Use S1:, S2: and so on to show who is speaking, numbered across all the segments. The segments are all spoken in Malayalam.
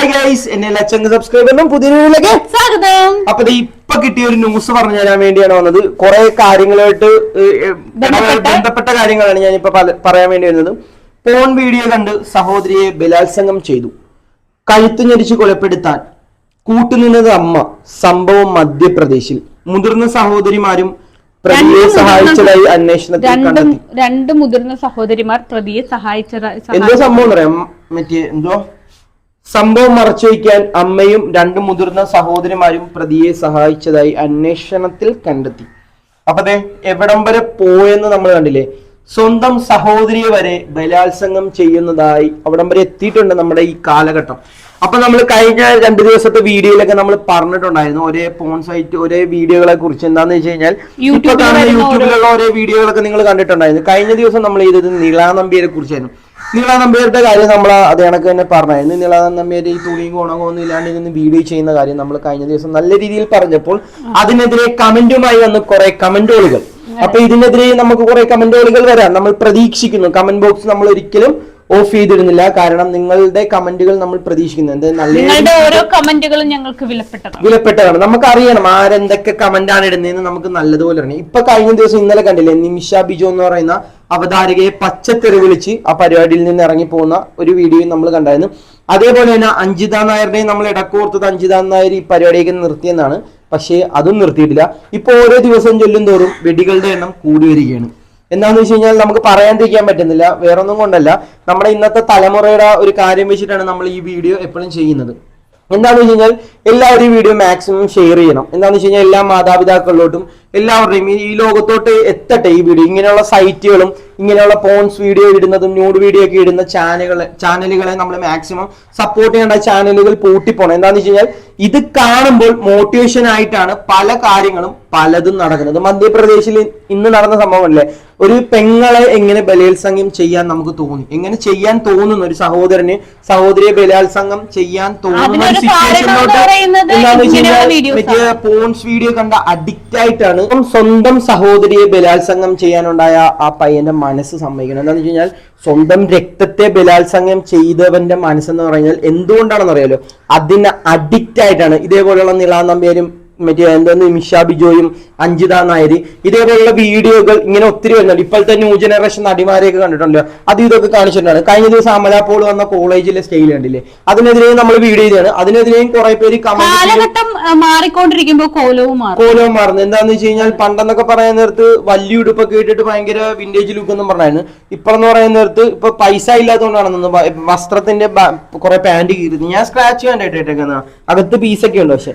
S1: ഹായ് ഗൈസ് എന്നെ ലച്ചങ്ങ് സബ്സ്ക്രൈബറിനും പുതിയ വീഡിയോയിലേക്ക്
S2: സ്വാഗതം.
S1: അപ്പൊ ഇപ്പൊ കിട്ടിയ ഒരു ന്യൂസ് പറഞ്ഞു തരാൻ വേണ്ടിയാണ് വന്നത്. കുറെ കാര്യങ്ങളായിട്ട്
S2: ബന്ധപ്പെട്ട?
S1: കാര്യങ്ങളാണ് ഞാൻ ഇപ്പൊ പറയാൻ വേണ്ടി വരുന്നത്. പോൺ വീഡിയോ കണ്ട് സഹോദരിയെ ബലാത്സംഗം ചെയ്തു. കഴുത്ത് ഞെരിച്ച് കൊലപ്പെടുത്താൻ. കൂട്ടുനിന്നത് അമ്മ സംഭവം മധ്യപ്രദേശിൽ. മുതിർന്ന സഹോദരിമാരും പ്രതിയെ സഹായിച്ചതായി അന്വേഷണത്തിൽ കണ്ടെത്തി.
S2: രണ്ട് മുതിർന്ന സഹോദരിമാർ പ്രതിയെ സഹായിച്ചതായി
S1: എന്തോ സംഭവം പറയാം മറ്റേ എന്തോ? സംഭവം മറച്ചു വയ്ക്കാൻ അമ്മയും രണ്ട് മുതിർന്ന സഹോദരിമാരും പ്രതിയെ സഹായിച്ചതായി അന്വേഷണത്തിൽ കണ്ടെത്തി. അപ്പൊ അതെ എവിടം വരെ പോയെന്ന് നമ്മൾ കണ്ടില്ലേ? സ്വന്തം സഹോദരിയെ വരെ ബലാത്സംഗം ചെയ്യുന്നതായി അവിടം വരെ എത്തിയിട്ടുണ്ട് നമ്മുടെ ഈ കാലഘട്ടം. അപ്പൊ നമ്മൾ കഴിഞ്ഞ രണ്ട് ദിവസത്തെ വീഡിയോയിലൊക്കെ നമ്മൾ പറഞ്ഞിട്ടുണ്ടായിരുന്നു ഒരേ പോൺ സൈറ്റ് ഒരേ വീഡിയോകളെ കുറിച്ച്. എന്താന്ന് വെച്ച് കഴിഞ്ഞാൽ ഇപ്പൊ കാണുന്ന യൂട്യൂബിലുള്ള ഒരേ വീഡിയോകളൊക്കെ നിങ്ങൾ കണ്ടിട്ടുണ്ടായിരുന്നു. കഴിഞ്ഞ ദിവസം നമ്മൾ ചെയ്തത് നീളാ നമ്പിയെ കുറിച്ചായിരുന്നു. നീളാ നമ്പിയുടെ കാര്യം നമ്മൾ അത് കണക്ക് തന്നെ പറഞ്ഞായിരുന്നു നീളാ നമ്പിയുടെ ഈ തുണിയും ഗുണമോ ഒന്നും ഇല്ലാണ്ട് ഇരുന്ന് വീഡിയോ ചെയ്യുന്ന കാര്യം നമ്മൾ കഴിഞ്ഞ ദിവസം നല്ല രീതിയിൽ പറഞ്ഞപ്പോൾ അതിനെതിരെ കമന്റുമായി വന്ന് കുറെ കമന്റുകൾ. അപ്പൊ ഇതിനെതിരെ നമുക്ക് കുറെ കമന്റുകൾ വരാം. നമ്മൾ പ്രതീക്ഷിക്കുന്നു. കമന്റ് ബോക്സ് നമ്മൾ ഒരിക്കലും ഓഫ് ചെയ്തിരുന്നില്ല. കാരണം നിങ്ങളുടെ കമന്റുകൾ നമ്മൾ പ്രതീക്ഷിക്കുന്നു. എന്ത് നല്ല
S2: നിങ്ങളുടെ ഓരോ കമന്റുകളും ഞങ്ങൾക്ക് വിലപ്പെട്ടതാണ്.
S1: വിലപ്പെട്ടതാണ്. നമുക്ക് അറിയണം ആരെന്തൊക്കെ കമന്റ് ആണ് ഇടുന്നതെന്ന് നമുക്ക് നല്ലതുപോലെ അറിയണം. ഇപ്പൊ കഴിഞ്ഞ ദിവസം ഇന്നലെ കണ്ടില്ലേ നിമിഷ ബിജു എന്ന് പറയുന്ന അവതാരകയെ പച്ചത്തെറി വിളിച്ച് ആ പരിപാടിയിൽ നിന്ന് ഇറങ്ങി പോകുന്ന ഒരു വീഡിയോയും നമ്മൾ കണ്ടായിരുന്നു. അതേപോലെ തന്നെ അഞ്ജിത നായരുടെയും നമ്മൾ ഇടക്കോർത്തത് അഞ്ജിത നായർ ഈ പരിപാടിയൊക്കെ നിർത്തിയെന്നാണ്. പക്ഷേ അതും നിർത്തിയിട്ടില്ല. ഇപ്പൊ ഓരോ ദിവസം ചൊല്ലും തോറും വെടികളുടെ എണ്ണം കൂടി വരികയാണ്. എന്താന്ന് വെച്ച് കഴിഞ്ഞാൽ നമുക്ക് പറയാതിരിക്കാൻ പറ്റുന്നില്ല വേറൊന്നും കൊണ്ടല്ല. നമ്മുടെ ഇന്നത്തെ തലമുറയുടെ ഒരു കാര്യം വെച്ചിട്ടാണ് നമ്മൾ ഈ വീഡിയോ എപ്പോഴും ചെയ്യുന്നത്. എന്താണെന്ന് വെച്ച് കഴിഞ്ഞാൽ എല്ലാവരും ഈ വീഡിയോ മാക്സിമം ഷെയർ ചെയ്യണം. എന്താണെന്ന് വെച്ച് കഴിഞ്ഞാൽ എല്ലാ മാതാപിതാക്കളിലോട്ടും എല്ലാവരുടെയും ഈ- ലോകത്തോട്ട് എത്തട്ടെ. ഈ വീഡിയോ ഇങ്ങനെയുള്ള സൈറ്റുകളും ഇങ്ങനെയുള്ള പോൺസ് വീഡിയോ ഇടുന്നതും ന്യൂഡ് വീഡിയോ ഒക്കെ ഇടുന്ന ചാനലുകളെ ചാനലുകളെ നമ്മൾ മാക്സിമം സപ്പോർട്ട് ചെയ്യേണ്ട ചാനലുകൾ പൂട്ടിപ്പോണം. എന്താണെന്ന് വെച്ച് കഴിഞ്ഞാൽ ഇത് കാണുമ്പോൾ മോട്ടിവേഷൻ ആയിട്ടാണ് പല കാര്യങ്ങളും പലതും നടക്കുന്നത്. മധ്യപ്രദേശിൽ ഇന്ന് നടന്ന സംഭവമല്ലേ ഒരു പെങ്ങളെ എങ്ങനെ ബലാത്സംഗം ചെയ്യാൻ നമുക്ക് തോന്നി? എങ്ങനെ ചെയ്യാൻ തോന്നുന്നു? ഒരു സഹോദരന് സഹോദരിയെ ബലാത്സംഗം ചെയ്യാൻ തോന്നുന്ന ഒരു സിറ്റുവേഷനിലോട്ട് വെച്ച് കഴിഞ്ഞാൽ മറ്റേ പോൺസ് വീഡിയോ കണ്ട അഡിക്റ്റ് ആയിട്ടാണ് സ്വന്തം സഹോദരിയെ ബലാത്സംഗം ചെയ്യാനുണ്ടായ ആ പയ്യന്റെ മനസ്സ് സമ്മതിക്കണം എന്താണെന്ന് വെച്ച് കഴിഞ്ഞാൽ സ്വന്തം രക്തത്തെ ബലാത്സംഗം ചെയ്തവന്റെ മനസ്സെന്ന് പറഞ്ഞാൽ എന്തുകൊണ്ടാണെന്ന് അറിയാലോ അതിന് അഡിക്റ്റ് ആയിട്ടാണ്. ഇതേപോലെയുള്ള നിളാ നമ്പ്യാരും മറ്റേ എന്താണ് നിമിഷ ബിജോയും അഞ്ജിത നായർ ഇതേപോലുള്ള വീഡിയോകൾ ഇങ്ങനെ ഒത്തിരി വരുന്നുണ്ട്. ഇപ്പോഴത്തെ ന്യൂ ജനറേഷൻ നടിമാരെയൊക്കെ കണ്ടിട്ടുണ്ടല്ലോ അത് ഇതൊക്കെ കാണിച്ചിട്ടുണ്ടാണ് കഴിഞ്ഞ ദിവസം അമല പോൾ വന്ന കോളേജിലെ സ്റ്റൈൽ കണ്ടില്ലേ? അതിനെതിരെയും നമ്മൾ വീഡിയോ ചെയ്താണ്. അതിനെതിരെയും കുറെ പേര് മാറിക്കൊണ്ടിരിക്കുമ്പോൾ
S2: കാലഘട്ടം കോലവും മാറും.
S1: കോലവും മാറുന്നു. എന്താന്ന് വെച്ച് കഴിഞ്ഞാൽ പണ്ടെന്നൊക്കെ പറയാൻ നേരത്ത് വലിയ ഉടുപ്പൊക്കെ ഇട്ടിട്ട് ഭയങ്കര വിന്റേജ് ലുക്ക് എന്നും പറഞ്ഞായിരുന്നു. ഇപ്പോഴെന്ന് പറയുന്ന നേരത്ത് ഇപ്പൊ പൈസ ഇല്ലാത്തതുകൊണ്ടാണെന്ന് വസ്ത്രത്തിന്റെ കുറെ പാന്റ് കീറുന്നത് ഞാൻ സ്ക്രാച്ച് കണ്ടിട്ടേക്കുന്ന അകത്ത് പീസൊക്കെ ഉണ്ട് പക്ഷെ.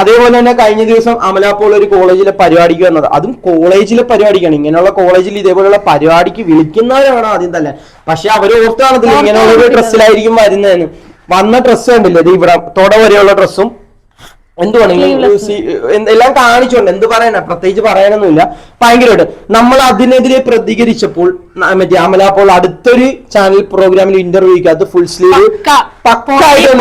S1: അതേപോലെ തന്നെ കഴിഞ്ഞ ദിവസം അമലാപ്പോൾ ഒരു കോളേജിലെ പരിപാടിക്ക് വന്നത്. അതും കോളേജിലെ പരിപാടിക്കാണ്. ഇങ്ങനെയുള്ള കോളേജിൽ ഇതേപോലെയുള്ള പരിപാടിക്ക് വിളിക്കുന്നവരാണ് ആദ്യം തന്നെ. പക്ഷെ അവർ ഓർത്ത് കാണത്തില്ല ഇങ്ങനെയുള്ള ഒരു ഡ്രസ്സിലായിരിക്കും വരുന്നതെന്ന്. വന്ന ഡ്രസ്സ് കണ്ടില്ലേ? ഇത് ഇവിടെ തൊട വരെയുള്ള ഡ്രസ്സും എന്തുവാണ് എല്ലാം കാണിച്ചോണ്ട് എന്ത് പറയാനാ? പ്രത്യേകിച്ച് പറയാനൊന്നുമില്ല. ഭയങ്കരമായിട്ട്. നമ്മൾ അതിനെതിരെ പ്രതികരിച്ചപ്പോൾ മറ്റേ മറ്റേ അമലാപ്പോൾ അടുത്തൊരു ചാനൽ പ്രോഗ്രാമിൽ ഇന്റർവ്യൂക്കകത്ത് ഫുൾ സ്ലീവ്. പക്കായിട്ട്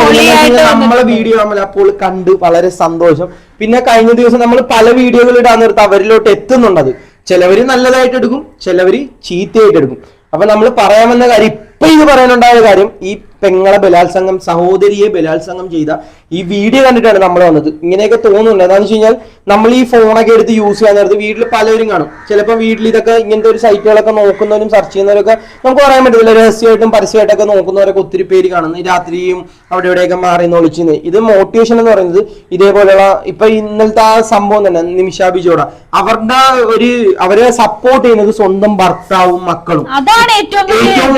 S1: നമ്മളെ
S2: വീഡിയോ
S1: വീഡിയോ അമലാപ്പോൾ കണ്ട് വളരെ സന്തോഷം. പിന്നെ കഴിഞ്ഞ ദിവസം നമ്മൾ പല വീഡിയോകൾ ഇടാൻ അവരിലോട്ട് എത്തുന്നുണ്ടത് ചിലവര് നല്ലതായിട്ട് എടുക്കും ചിലവര് ചീത്തയായിട്ട് എടുക്കും. അപ്പൊ നമ്മൾ പറയാമെന്ന കാര്യം ഇപ്പൊ ഇത് പറയാനുണ്ടായ കാര്യം ഈ പെങ്ങളെ ബലാത്സംഗം സഹോദരിയെ ബലാത്സംഗം ചെയ്ത ഈ വീഡിയോ കണ്ടിട്ടാണ് നമ്മൾ വന്നത്. ഇങ്ങനെയൊക്കെ തോന്നുന്നുണ്ട്. എന്താണെന്ന് വെച്ച് കഴിഞ്ഞാൽ നമ്മൾ ഈ ഫോണൊക്കെ എടുത്ത് യൂസ് ചെയ്യാൻ നേരത്ത് വീട്ടിൽ പലരും കാണും. ചിലപ്പോൾ വീട്ടിൽ ഇതൊക്കെ ഇങ്ങനത്തെ ഒരു സൈറ്റുകളൊക്കെ നോക്കുന്നവരും സെർച്ച് ചെയ്യുന്നവരൊക്കെ നമുക്ക് പറയാൻ പറ്റില്ല രഹസ്യമായിട്ടും പരസ്യമായിട്ടൊക്കെ നോക്കുന്നവരൊക്കെ ഒത്തിരി പേര് കാണുന്നു. രാത്രിയും അവിടെ ഇവിടെയൊക്കെ മാറി ഒളിച്ചിന്ന് ഇത് മോട്ടിവേഷൻ എന്ന് പറയുന്നത് ഇതേപോലെയുള്ള ഇപ്പൊ ഇന്നലത്തെ ആ സംഭവം തന്നെ നിമിഷ ബിജോട അവരുടെ ഒരു അവരെ സപ്പോർട്ട് ചെയ്യുന്നത് സ്വന്തം ഭർത്താവും മക്കളും.
S2: ഏറ്റവും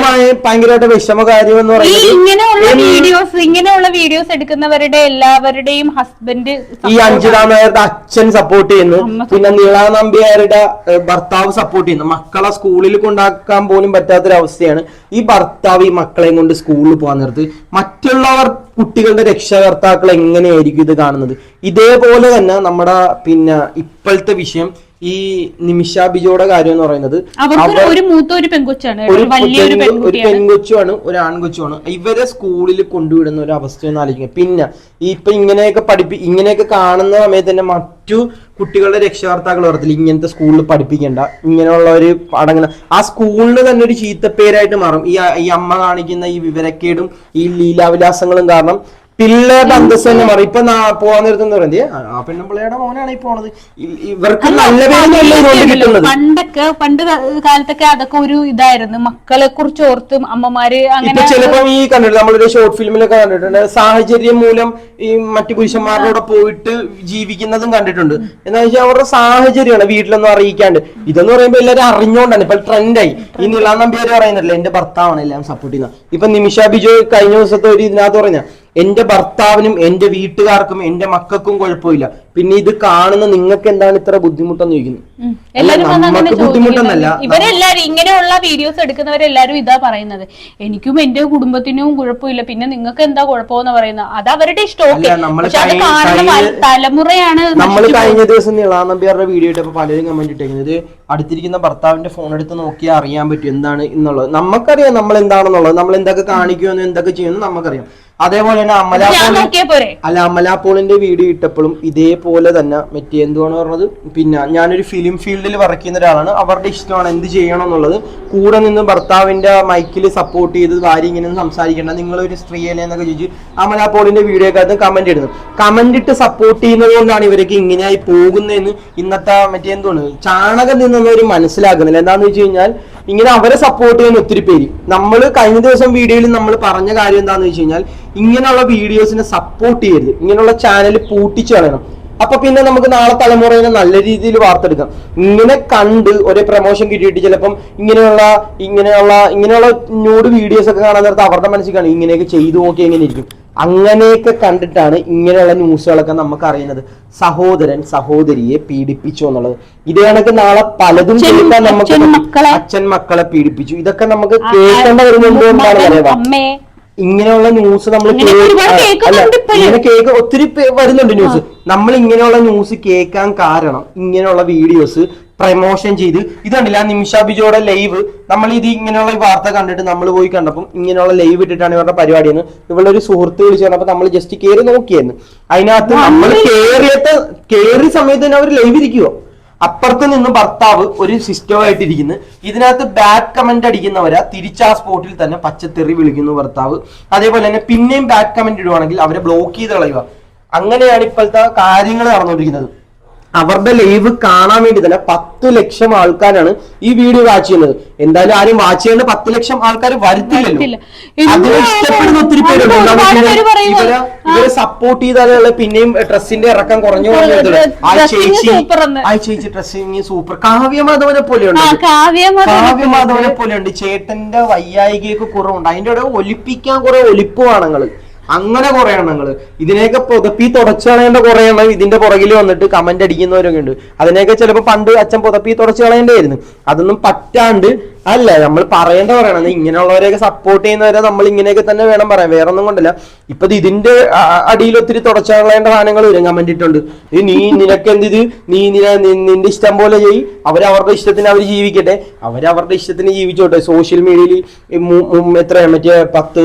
S1: ഭയങ്കരമായിട്ട് വിഷമ കാര്യം എന്ന്
S2: ഈ
S1: പറയുന്നത്
S2: ഇങ്ങനെയുള്ള വീഡിയോസ് ഇങ്ങനെയുള്ള വീഡിയോസ് എടുക്കുന്നവരുടെ എല്ലാവരുടെയും ഹസ്ബൻഡ്
S1: ഈ അഞ്ജിത നായരുടെ അച്ഛൻ സപ്പോർട്ട് ചെയ്യുന്നു. പിന്നെ നീള നമ്പ്യാരുടെ ഏഹ്, ഭർത്താവ് സപ്പോർട്ട് ചെയ്യുന്നു. മക്കളെ സ്കൂളിൽ കൊണ്ടാക്കാൻ പോലും പറ്റാത്തൊരവസ്ഥയാണ് ഈ ഭർത്താവ് ഈ മക്കളെയും കൊണ്ട് സ്കൂളിൽ പോകാൻ നേരത്ത്. മറ്റുള്ളവർ കുട്ടികളുടെ രക്ഷകർത്താക്കൾ എങ്ങനെയായിരിക്കും ഇത് കാണുന്നത്? ഇതേപോലെ തന്നെ നമ്മുടെ പിന്നെ ഇപ്പോഴത്തെ വിഷയം ഈ നിമിഷ ബിജോയുടെ കാര്യം എന്ന് പറയുന്നത്
S2: ഒരു മൂത്ത ഒരു പെൺകൊച്ചാണ്
S1: ഒരു പെൺകൊച്ചുമാണ് ഒരു ആൺകൊച്ചുമാണ്. ഇവരെ സ്കൂളിൽ കൊണ്ടുവിടുന്ന ഒരു അവസ്ഥ എന്ന് ആലോചിക്കുക. പിന്നെ ഇപ്പൊ ഇങ്ങനെയൊക്കെ പഠിപ്പി ഇങ്ങനെയൊക്കെ കാണുന്ന സമയത്ത് തന്നെ മറ്റു കുട്ടികളുടെ രക്ഷകർത്താക്കൾ പറയത്തില്ല ഇങ്ങനത്തെ സ്കൂളിൽ പഠിപ്പിക്കേണ്ട. ഇങ്ങനെയുള്ള ഒരു അടങ്ങുന്ന ആ സ്കൂളിന് തന്നെ ഒരു ചീത്തപ്പേരായിട്ട് മാറും. ഈ ഈ അമ്മ കാണിക്കുന്ന ഈ വിവരക്കേടും ഈ ലീലാവിലാസങ്ങളും കാരണം പിള്ളേരുടെ അന്തസ് തന്നെ മാറി. ഇപ്പൊ പോവാൻ പറയുന്നത് "ഏ, ആ പെണ്ണുമ്പിള്ളയുടെ മോനാണ് ഈ പോണത്. ഇവർക്ക് നല്ല കിട്ടുന്നത്.
S2: പണ്ടൊക്കെ പണ്ട് കാലത്തൊക്കെ അതൊക്കെ ഒരു ഇതായിരുന്നു. മക്കളെ കുറിച്ച് ഓർത്തും അമ്മമാര് അങ്ങനെ
S1: ചിലപ്പോ ഈ കണ്ടിട്ടുണ്ട് നമ്മളൊരു ഷോർട്ട് ഫിലിമിലൊക്കെ കണ്ടിട്ടുണ്ട്. സാഹചര്യം മൂലം ഈ മറ്റു പുരുഷന്മാരുടെ പോയിട്ട് ജീവിക്കുന്നതും കണ്ടിട്ടുണ്ട്. എന്താ വെച്ചാൽ അവരുടെ സാഹചര്യമാണ് വീട്ടിലൊന്നും അറിയിക്കാണ്ട്. ഇതെന്ന് പറയുമ്പോൾ എല്ലാവരും അറിഞ്ഞുകൊണ്ടാണ് ഇപ്പൊ ട്രെൻഡായി. ഈ നിളാം നമ്പ്യാര് പറയുന്നില്ല? എന്റെ ഭർത്താവാണ് എല്ലാം സപ്പോർട്ട് ചെയ്യുന്നത്. ഇപ്പൊ നിമിഷ ബിജോ കഴിഞ്ഞ ദിവസത്തെ ഒരു ഇതിനകത്ത് പറഞ്ഞ എന്റെ ഭർത്താവിനും എന്റെ വീട്ടുകാർക്കും എന്റെ മക്കൾക്കും കുഴപ്പമില്ല. പിന്നെ ഇത് കാണുന്ന നിങ്ങൾക്ക് എന്താണ് ഇത്ര ബുദ്ധിമുട്ടെന്ന് ചോദിക്കുന്നു? ബുദ്ധിമുട്ടെന്നല്ല.
S2: ചോദിക്കുന്നത്. ഇവരെല്ലാരും ഇങ്ങനെയുള്ള വീഡിയോസ് എടുക്കുന്നവരെല്ലാരും ഇതാ പറയുന്നത്. എനിക്കും എന്റെ കുടുംബത്തിനും കുഴപ്പമില്ല. പിന്നെ നിങ്ങൾക്ക് എന്താ കുഴപ്പമെന്ന് പറയുന്നത്? അത് അവരുടെ ഇഷ്ടം. ഓക്കെ.
S1: അല്ല, നമ്മൾ
S2: പക്ഷെ അത്
S1: കഴിഞ്ഞ-
S2: കാണുന്ന തലമുറയാണ്
S1: നമ്മൾ കഴിഞ്ഞ ദിവസം നിളാനമ്പിയാരുടെ വീഡിയോ ഇട്ടപ്പോ പലരും കമന്റ് ഇട്ടേക്കുന്നത് അടുത്തിരിക്കുന്ന ഭർത്താവിന്റെ ഫോൺ എടുത്ത് നോക്കിയാൽ അറിയാൻ പറ്റും എന്താണ് എന്നുള്ളത്. നമുക്കറിയാം നമ്മൾ എന്താണെന്നുള്ളത് നമ്മൾ എന്തൊക്കെ കാണിക്കുമെന്ന് എന്തൊക്കെ ചെയ്യുമെന്ന് നമുക്കറിയാം അതേപോലെ തന്നെ
S2: അമലാപോളി
S1: അല്ല അമലാപോളിന്റെ വീഡിയോ ഇട്ടപ്പോഴും ഇതേപോലെ തന്നെ മറ്റേ എന്തുവാണ് പറഞ്ഞത്? പിന്നെ ഞാനൊരു ഫിലിം ഫീൽഡിൽ വർക്ക് ചെയ്യുന്ന ഒരാളാണ്. അവരുടെ ഇഷ്ടമാണ് എന്ത് ചെയ്യണം എന്നുള്ളത് കൂടെ നിന്ന് ഭർത്താവിന്റെ മൈക്കിൽ സപ്പോർട്ട് ചെയ്ത് ഭാര്യ ഇങ്ങനെ സംസാരിക്കേണ്ട. നിങ്ങളൊരു സ്ത്രീയല്ലേ എന്നൊക്കെ ചോദിച്ച് അമലാപോളിന്റെ വീഡിയോക്കകത്ത് കമന്റ് ഇടുന്നു. കമന്റ് ഇട്ട് സപ്പോർട്ട് ചെയ്യുന്നത് കൊണ്ടാണ് ഇവരൊക്കെ ഇങ്ങനെയായി പോകുന്നതെന്ന് ഇന്നത്തെ മറ്റേ എന്തുവാണ്? ചാണകം നിന്നവർ മനസ്സിലാക്കുന്നില്ല എന്താണെന്ന് വെച്ച് കഴിഞ്ഞാൽ ഇങ്ങനെ അവരെ സപ്പോർട്ട് ചെയ്യുന്ന ഒത്തിരി പേര്. നമ്മൾ കഴിഞ്ഞ ദിവസം വീഡിയോയിൽ നമ്മൾ പറഞ്ഞ കാര്യം എന്താന്ന് വെച്ച് കഴിഞ്ഞാൽ ഇങ്ങനെയുള്ള വീഡിയോസിനെ സപ്പോർട്ട് ചെയ്യരുത്. ഇങ്ങനെയുള്ള ചാനൽ പൂട്ടിച്ചു കളയണം. അപ്പൊ പിന്നെ നമുക്ക് നാളെ തലമുറയെ നല്ല രീതിയിൽ വാർത്തെടുക്കാം. ഇങ്ങനെ കണ്ട് ഒരേ പ്രൊമോഷൻ കിട്ടിയിട്ട് ചിലപ്പം ഇങ്ങനെയുള്ള ഇങ്ങനെയുള്ള ഇങ്ങനെയുള്ള ന്യൂഡ് വീഡിയോസ് ഒക്കെ കാണാൻ നേരത്തെ അവരുടെ മനസ്സിൽ കാണും ഇങ്ങനെയൊക്കെ ചെയ്തു നോക്കി എങ്ങനെ ഇരിക്കും. അങ്ങനെയൊക്കെ കണ്ടിട്ടാണ് ഇങ്ങനെയുള്ള ന്യൂസുകളൊക്കെ നമുക്ക് അറിയുന്നത് സഹോദരൻ സഹോദരിയെ പീഡിപ്പിച്ചു എന്നുള്ളത്. ഇതേണെങ്കിൽ കണക്ക് നാളെ പലതും
S2: ചെയ്യുമ്പോൾ
S1: കേൾക്കാൻ നമുക്ക്
S2: അച്ഛൻ മക്കളെ-
S1: പീഡിപ്പിച്ചു. ഇതൊക്കെ നമുക്ക് കേൾക്കേണ്ട വരുന്നുണ്ട് പറയുക ഇങ്ങനെയുള്ള ന്യൂസ് നമ്മൾ
S2: ഇങ്ങനെ
S1: കേക്ക് ഒത്തിരി വരുന്നുണ്ട് ന്യൂസ്. നമ്മൾ ഇങ്ങനെയുള്ള ന്യൂസ് കേൾക്കാൻ കാരണം ഇങ്ങനെയുള്ള വീഡിയോസ് പ്രമോഷൻ ചെയ്ത്. ഇത് കണ്ടില്ല ആ നിമിഷ ബിജോയുടെ ലൈവ് നമ്മൾ ഇത് ഇങ്ങനെയുള്ള വാർത്ത കണ്ടിട്ട് നമ്മൾ പോയി കണ്ടപ്പോൾ ഇങ്ങനെയുള്ള ലൈവ് ഇട്ടിട്ടാണ് ഇവരുടെ പരിപാടി എന്ന് ഇവളുടെ ഒരു സുഹൃത്ത് വിളിച്ചു പറഞ്ഞപ്പോൾ നമ്മൾ ജസ്റ്റ് കയറി നോക്കിയെന്ന്. അതിനകത്ത് നമ്മൾ കേറിയത്തെ കേറിയ സമയത്ത് തന്നെ അവർ ലൈവ് ഇരിക്കുവോ. അപ്പുറത്ത് നിന്ന് ഭർത്താവ് ഒരു സിസ്റ്റമായിട്ട് ഇരിക്കുന്നു. ഇതിനകത്ത് ബാഡ് കമന്റ് അടിക്കുന്നവരാ. തിരിച്ച് ആ സ്പോട്ടിൽ തന്നെ പച്ചത്തെറി വിളിക്കുന്നു ഭർത്താവ്. അതേപോലെ തന്നെ പിന്നെയും ബാഡ് കമന്റ് ഇടുവാണെങ്കിൽ അവരെ ബ്ലോക്ക് ചെയ്ത് കളയുക അങ്ങനെയാണ് ഇപ്പോഴത്തെ കാര്യങ്ങൾ നടന്നുകൊണ്ടിരിക്കുന്നത്. അവരുടെ ലൈവ് കാണാൻ വേണ്ടി തന്നെ പത്ത് ലക്ഷം ആൾക്കാരാണ് ഈ വീഡിയോ വാച്ച് ചെയ്യുന്നത്. എന്തായാലും ആരും വാച്ച് ചെയ്യേണ്ട പത്ത് ലക്ഷം ആൾക്കാർ വരുത്തില്ലല്ലോ. അതിനെ ഇഷ്ടപ്പെടുന്ന ഒത്തിരി പേരുണ്ട്. ഇവരെ സപ്പോർട്ട് ചെയ്താലുള്ള പിന്നെയും ഡ്രസ്സിന്റെ ഇറക്കം കുറഞ്ഞു. ആ ചേച്ചി ആ ചേച്ചി ഡ്രസ്സിങ് സൂപ്പർ. കാവ്യമാധവനെ പോലെയുണ്ട്.
S2: കാവ്യ കാവ്യമ
S1: കാവ്യമാധവനെ പോലെയുണ്ട്. ചേട്ടന്റെ വയ്യായികയൊക്കെ കുറവുണ്ട്. അതിന്റെ ഇവിടെ ഒലിപ്പിക്കാൻ കുറെ ഒലിപ്പ് ആണുങ്ങൾ അങ്ങനെ കുറെ എണ്ണങ്ങൾ ഇതിനെയൊക്കെ പുതപ്പി തുടച്ചു കളയേണ്ട കുറെ എണ്ണം ഇതിന്റെ പുറകിൽ വന്നിട്ട് കമന്റ് അടിക്കുന്നവരൊക്കെ ഉണ്ട്. അതിനെയൊക്കെ ചിലപ്പോ പണ്ട് അച്ഛൻ പുതപ്പി തുടച്ചു കളയേണ്ടതായിരുന്നു അതൊന്നും പറ്റാണ്ട് അല്ല നമ്മൾ പറയേണ്ട പറയണം. ഇങ്ങനെയുള്ളവരെയൊക്കെ സപ്പോർട്ട് ചെയ്യുന്നവരെ നമ്മൾ ഇങ്ങനെയൊക്കെ തന്നെ വേണം പറയാൻ. വേറെ ഒന്നും കൊണ്ടല്ല. ഇപ്പൊ ഇതിന്റെ അടിയിൽ ഒത്തിരി തുടച്ചകളേണ്ട സാധനങ്ങൾ വരും കമന്റ് ഇട്ടുണ്ട് നീ നിനക്ക് എന്ത് ഇത്? നീ നിന- നിന്റെ ഇഷ്ടം പോലെ ചെയ്. അവരവരുടെ ഇഷ്ടത്തിന് അവർ ജീവിക്കട്ടെ. അവരവരുടെ ഇഷ്ടത്തിന് ജീവിച്ചോട്ടെ. സോഷ്യൽ മീഡിയയിൽ എത്ര മറ്റേ പത്ത്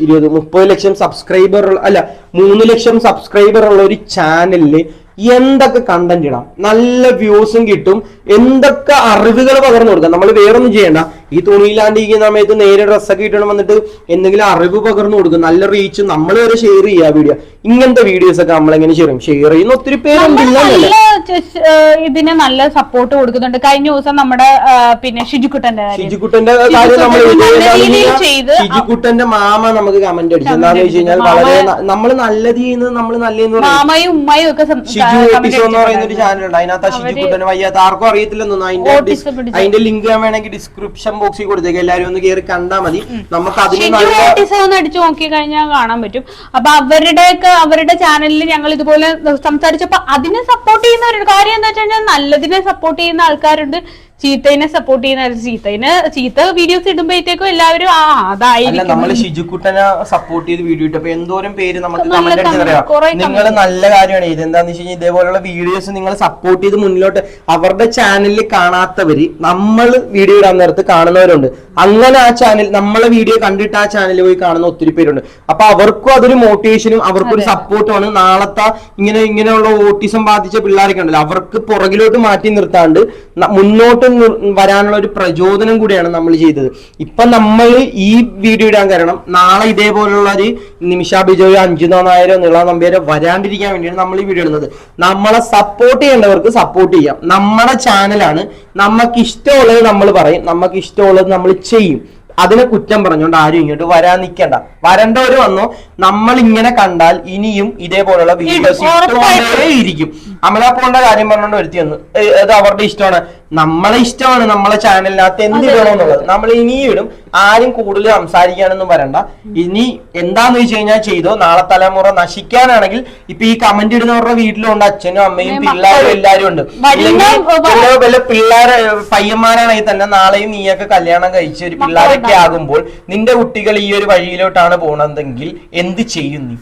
S1: ഇരുപത് മുപ്പത് ലക്ഷം സബ്സ്ക്രൈബർ അല്ല മൂന്ന് ലക്ഷം സബ്സ്ക്രൈബർ ഉള്ള ഒരു ചാനലിൽ എന്തൊക്കെ കണ്ടന്റ് ഇടാം? നല്ല വ്യൂസും കിട്ടും. എന്തൊക്കെ അറിവുകൾ പകർന്നു കൊടുക്കാം? നമ്മൾ വേറൊന്നും ചെയ്യണ്ട. ഈ തുണിയിലാണ്ടിരിക്കുന്ന സമയത്ത് നേരെ ഡ്രസ്സൊക്കെ ഇട്ടണം വന്നിട്ട് എന്തെങ്കിലും അറിവ് പകർന്നു കൊടുക്കും. നല്ല റീച്ച് നമ്മൾ വരെ ഷെയർ ചെയ്യാ വീഡിയോ ഇങ്ങനത്തെ വീഡിയോസ് ഒക്കെ നമ്മളെങ്ങനെ ഷെയർ ചെയ്യും? ഷെയർ ചെയ്യുന്ന ഒത്തിരി
S2: നല്ല ഇതിന് നല്ല സപ്പോർട്ട് കൊടുക്കുന്നുണ്ട്. കഴിഞ്ഞ ദിവസം നമ്മുടെ പിന്നെ ഷിജുക്കുട്ടന്റെ
S1: ഷിജുക്കുട്ടന്റെ കാര്യം നമ്മൾ
S2: നല്ല
S1: ഷിജുക്കുട്ടന്റെ മാമ നമുക്ക് കമന്റ് അടിച്ചു. എന്താന്ന് വെച്ച് കഴിഞ്ഞാൽ വളരെ നമ്മൾ നല്ലത് ചെയ്യുന്നത് നമ്മൾ പറയുന്നത്
S2: മാമയും ഉമ്മയും ഒക്കെ
S1: ഷിജു എപ്പിസോ എന്ന് പറയുന്ന ഒരു
S2: ചാനൽ
S1: ഉണ്ട്. അതിനകത്ത് ഷിജുക്കുട്ടന് വയ്യാത്ത ആർക്കും അറിയത്തില്ലെന്നു അതിന്റെ അതിന്റെ ലിങ്ക് ഞാൻ വേണമെങ്കിൽ ഡിസ്ക്രിപ്ഷൻ ബോക്സിൽ കൊടുത്തേക്ക്. എല്ലാരും ഒന്ന് കയറി കണ്ടാൽ മതി. നമുക്ക് അതിന്
S2: അടിച്ചു നോക്കി കഴിഞ്ഞാൽ കാണാൻ പറ്റും. അപ്പൊ അവരുടെയൊക്കെ അവരുടെ ചാനലിൽ ഞങ്ങൾ ഇതുപോലെ സംസാരിച്ചപ്പോ അതിനെ സപ്പോർട്ട് ചെയ്യുന്നവരുണ്ട്. കാര്യം എന്താ വെച്ചാൽ നല്ലതിനെ സപ്പോർട്ട് ചെയ്യുന്ന ആൾക്കാരുണ്ട്. ചീത്തയിനെ സപ്പോർട്ട് ചെയ്യുന്ന ചീത്തയിന് ചീത്ത വീഡിയോസ് ഇടുമ്പോഴത്തേക്കും എല്ലാവരും ആ അതായിരിക്കും.
S1: നമ്മൾ ഷിജുക്കുട്ടനെ സപ്പോർട്ട് ചെയ്ത് വീഡിയോ ഇട്ടപ്പോ എന്തോരം പേര് നമുക്ക് കമന്റ് അടിച്ചറിയാം നിങ്ങൾ നല്ല കാര്യമാണ്. ഇത് എന്താന്ന് വെച്ച് കഴിഞ്ഞാൽ ഇതേപോലുള്ള വീഡിയോസ് നിങ്ങൾ സപ്പോർട്ട് ചെയ്ത് മുന്നിലോട്ട് അവരുടെ ചാനലിൽ കാണാത്തവര് നമ്മൾ വീഡിയോ ഇടാൻ നേരത്ത് കാണുന്നവരുണ്ട്. അങ്ങനെ ആ ചാനൽ നമ്മളെ വീഡിയോ കണ്ടിട്ട് ആ ചാനലിൽ പോയി കാണുന്ന ഒത്തിരി പേരുണ്ട്. അപ്പൊ അവർക്കും അതൊരു മോട്ടിവേഷനും അവർക്കൊരു സപ്പോർട്ടുമാണ് നാളത്തെ ഇങ്ങനെ ഇങ്ങനെയുള്ള ഓട്ടിസം ബാധിച്ച പിള്ളേരൊക്കെ ഉണ്ടല്ലോ അവർക്ക് പുറകിലോട്ട് മാറ്റി നിർത്താണ്ട് മുന്നോട്ട് മുന്നോട്ട് വരാനുള്ള ഒരു പ്രചോദനം കൂടിയാണ് നമ്മൾ ചെയ്തത്. ഇപ്പൊ നമ്മൾ ഈ വീഡിയോ ഇടാൻ കാരണം നാളെ ഇതേപോലുള്ള ഒരു നിമിഷ ബിജോയോ അഞ്ജുന നായരോ നീള നമ്പ്യാരോ വരാണ്ടിരിക്കാൻ വേണ്ടിയാണ് നമ്മൾ ഈ വീഡിയോ ഇടുന്നത്. നമ്മളെ സപ്പോർട്ട് ചെയ്യേണ്ടവർക്ക് സപ്പോർട്ട് ചെയ്യാം. നമ്മുടെ ചാനലാണ് നമുക്ക് ഇഷ്ടമുള്ളത് നമ്മൾ പറയും. നമുക്ക് ഇഷ്ടമുള്ളത് നമ്മൾ ചെയ്യും. അതിനെ കുറ്റം പറഞ്ഞുകൊണ്ട് ആരും ഇങ്ങോട്ട് വരാൻ നിൽക്കണ്ട. വരണ്ടവര് വന്നോ. നമ്മൾ ഇങ്ങനെ കണ്ടാൽ ഇനിയും ഇതേപോലുള്ള വീഡിയോസ് ഇരിക്കും. അമല കാര്യം പറഞ്ഞുകൊണ്ട് വരുത്തി വന്നു. അത് അവരുടെ ഇഷ്ടമാണ്. നമ്മളെ ഇഷ്ടമാണ് നമ്മളെ ചാനലിനകത്ത് എന്ത് വേണമെന്നുള്ളത് നമ്മൾ ഇനിയിടും ഇടും. ആരും കൂടുതൽ സംസാരിക്കാനൊന്നും വരണ്ട. ഇനി എന്താന്ന് വെച്ച് കഴിഞ്ഞാൽ ചെയ്തോ? നാളെ തലമുറ നശിക്കാനാണെങ്കിൽ ഇപ്പൊ ഈ കമന്റ് ഇടുന്നവരുടെ വീട്ടിലുണ്ട് അച്ഛനും അമ്മയും പിള്ളേരും എല്ലാരും ഉണ്ട്. വല്ല പിള്ളേരെ പയ്യന്മാരാണെങ്കിൽ തന്നെ നാളെയും നീയൊക്കെ കല്യാണം കഴിച്ച് ഒരു പിള്ളേരൊക്കെ ആകുമ്പോൾ നിന്റെ കുട്ടികൾ ഈ ഒരു വഴിയിലോട്ടാണ് പോണതെങ്കിൽ എന്ത് ചെയ്യും നീ?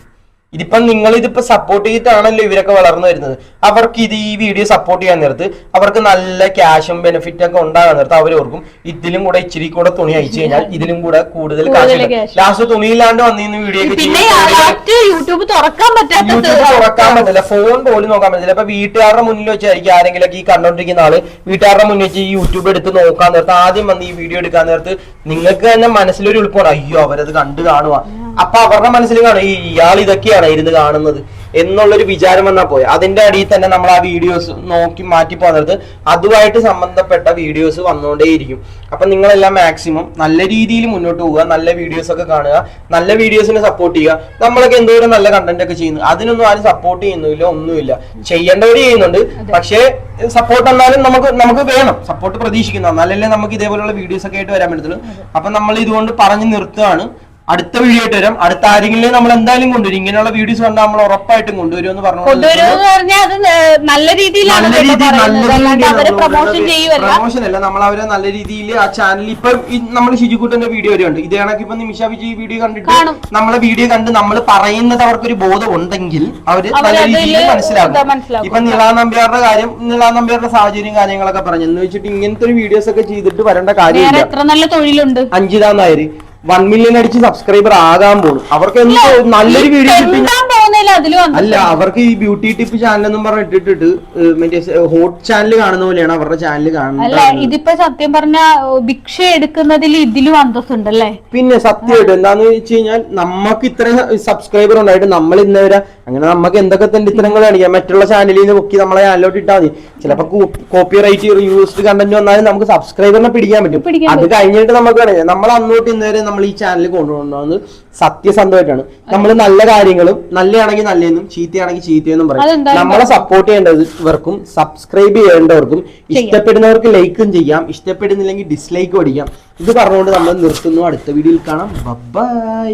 S1: ഇതിപ്പം നിങ്ങൾ ഇതിപ്പോ സപ്പോർട്ട് ചെയ്തിട്ടാണല്ലോ ഇവരൊക്കെ വളർന്നു വരുന്നത്. അവർക്ക് ഇത് ഈ വീഡിയോ സപ്പോർട്ട് ചെയ്യാൻ നേരത്ത് അവർക്ക് നല്ല ക്യാഷും ബെനിഫിറ്റ് ഒക്കെ ഉണ്ടാകാൻ നേരത്ത് അവരോർക്കും ഇതിലും കൂടെ ഇച്ചിരി കൂടെ തുണി അയച്ചു കഴിഞ്ഞാൽ ഇതിലും കൂടെ കൂടുതൽ കാശ്. ലാസ്റ്റ് തുണിയില്ലാണ്ട് വന്നിരുന്നു വീഡിയോ
S2: യൂട്യൂബ് തുറക്കാൻ
S1: പറ്റില്ല ഫോൺ പോലും നോക്കാൻ പറ്റില്ല അപ്പൊ വീട്ടുകാരുടെ മുന്നിൽ വെച്ചായിരിക്കും ആരെങ്കിലും ഈ കണ്ടോണ്ടിരിക്കുന്ന ആൾ വീട്ടുകാരുടെ മുന്നിൽ വെച്ച് ഈ യൂട്യൂബ് എടുത്ത് നോക്കാൻ നേരത്ത് ആദ്യം വന്ന് ഈ വീഡിയോ എടുക്കാൻ നേരത്ത് നിങ്ങൾക്ക് തന്നെ മനസ്സിലൊരു എളുപ്പമാണ് അയ്യോ അവരത് കണ്ടു കാണുക അപ്പൊ അവരുടെ മനസ്സിൽ കാണും ഈ ഇയാൾ ഇതൊക്കെയാണ് ഇരുന്ന് കാണുന്നത് എന്നുള്ളൊരു വിചാരം വന്നാൽ പോയി അതിന്റെ അടിയിൽ തന്നെ നമ്മൾ ആ വീഡിയോസ് നോക്കി മാറ്റി പോകുന്നത് അതുമായിട്ട് സംബന്ധപ്പെട്ട വീഡിയോസ് വന്നുകൊണ്ടേയിരിക്കും. അപ്പൊ നിങ്ങളെല്ലാം മാക്സിമം നല്ല രീതിയിൽ മുന്നോട്ട് പോവുക നല്ല വീഡിയോസ് ഒക്കെ കാണുക നല്ല വീഡിയോസിനെ സപ്പോർട്ട് ചെയ്യുക. നമ്മളൊക്കെ എന്തോരം നല്ല കണ്ടന്റ് ഒക്കെ ചെയ്യുന്നു. അതിനൊന്നും ആരും സപ്പോർട്ട് ചെയ്യുന്നില്ല ഒന്നുമില്ല. ചെയ്യേണ്ടവർ ചെയ്യുന്നുണ്ട്. പക്ഷേ സപ്പോർട്ട് എന്നാലും നമുക്ക് നമുക്ക് വേണം. സപ്പോർട്ട് പ്രതീക്ഷിക്കുന്ന. എന്നാലല്ലേ നമുക്ക് ഇതേപോലെയുള്ള വീഡിയോസ് ഒക്കെ ആയിട്ട് വരാൻ പറ്റത്തുള്ളൂ. അപ്പൊ നമ്മൾ ഇതുകൊണ്ട് പറഞ്ഞു നിർത്തുകയാണ്. അടുത്ത വീഡിയോ ആയിട്ട് വരാം. അടുത്ത ആരെങ്കിലും നമ്മൾ എന്തായാലും കൊണ്ടുവരും. ഇങ്ങനെയുള്ള വീഡിയോസ് കണ്ടാൽ നമ്മൾ ഉറപ്പായിട്ടും കൊണ്ടുവരും എന്ന് പറഞ്ഞു
S2: കൊണ്ടുവരുമെന്ന് പറഞ്ഞാൽ അത് നല്ല രീതിയിലാണ്
S1: നല്ല രീതിയിൽ നല്ല
S2: പ്രൊമോഷൻ
S1: രീതിയിൽ
S2: ചെയ്യുമല്ല
S1: പ്രൊമോഷൻ അല്ല. നമ്മൾ അവരെ നല്ല രീതിയിൽ ആ ചാനൽ ഇപ്പൊ നമ്മൾ ഷിജുക്കുട്ടന്റെ വീഡിയോ വരുന്നുണ്ട് ഇതേ കണക്ക് ഇപ്പൊ നിമിഷ വിജയ് വീഡിയോ കണ്ടിട്ട് നമ്മളെ വീഡിയോ കണ്ട് നമ്മൾ പറയുന്നത് അവർക്കൊരു ബോധം ഉണ്ടെങ്കിൽ അവർ നല്ല രീതിയിൽ
S2: മനസ്സിലാകും
S1: മനസ്സിലാക്കും. ഇപ്പൊ നിളാ നമ്പ്യാരുടെ കാര്യം നിളാ നമ്പ്യാരുടെ സാഹചര്യം കാര്യങ്ങളൊക്കെ പറഞ്ഞു. എന്ന് വെച്ചിട്ട് ഇങ്ങനത്തെ ഒരു വീഡിയോസ് ഒക്കെ ചെയ്തിട്ട് വരേണ്ട
S2: കാര്യം
S1: കാര്യമില്ല
S2: എത്ര നല്ല തൊഴിലുണ്ട്.
S1: അഞ്ചിതാ നായര് വൺ മില്യൺ അടിച്ച് സബ്സ്ക്രൈബർ ആകാൻ പോകും അവർക്ക് എന്തോ നല്ലൊരു വീഡിയോ അല്ല അവർക്ക് ഈ ബ്യൂട്ടി ടിപ്പ് ചാനൽ എന്നും പറഞ്ഞ് ഇട്ടിട്ടിട്ട് മറ്റേ ഹോട്ട് ചാനൽ കാണുന്ന പോലെയാണ് അവരുടെ ചാനൽ കാണുന്നത്.
S2: ഇതിപ്പോ സത്യം പറഞ്ഞ ഭിക്ഷ എടുക്കുന്നതിൽ ഇതിലും അന്തസ്സുണ്ടല്ലേ?
S1: പിന്നെ സത്യമായിട്ട് എന്താന്ന് വെച്ച് കഴിഞ്ഞാൽ നമുക്ക് ഇത്ര സബ്സ്ക്രൈബർ ഉണ്ടായിട്ട് നമ്മൾ ഇന്ന് വരെ അങ്ങനെ നമുക്ക് എന്തൊക്കെ തെണ്ടിത്തരങ്ങൾ കാണിക്കാം? മറ്റുള്ള ചാനലിൽ നിന്ന് പൊക്കി നമ്മളെ ചാനലിലോട്ട് ഇട്ടാൽ മതി. ചിലപ്പോ കോപ്പി റൈറ്റ് യൂസ്ഡ് കണ്ടന്റ് വന്നാലും നമുക്ക് സബ്സ്ക്രൈബറിനെ പിടിക്കാൻ പറ്റും. അത് കഴിഞ്ഞിട്ട് നമുക്ക് വേണമെങ്കിൽ നമ്മൾ അന്നോട്ട് ഇന്നുവരെ നമ്മൾ ഈ ചാനൽ കൊണ്ടുപോകുന്നത് സത്യസന്ധമായിട്ടാണ്. നമ്മൾ നല്ല കാര്യങ്ങളും നല്ലയാണെങ്കിൽ നല്ലതെന്നും ചീത്തയാണെങ്കിൽ ചീത്തയെന്നും പറയും. നമ്മളെ സപ്പോർട്ട് ചെയ്യേണ്ടവർക്കും സബ്സ്ക്രൈബ് ചെയ്യേണ്ടവർക്കും ഇഷ്ടപ്പെടുന്നവർക്ക് ലൈക്കും ചെയ്യാം. ഇഷ്ടപ്പെടുന്നില്ലെങ്കിൽ ഡിസ്ലൈക്കും അടിക്കാം. ഇത് പറഞ്ഞുകൊണ്ട് നമ്മൾ നിർത്തുന്നു. അടുത്ത വീഡിയോയിൽ കാണാം. ബൈ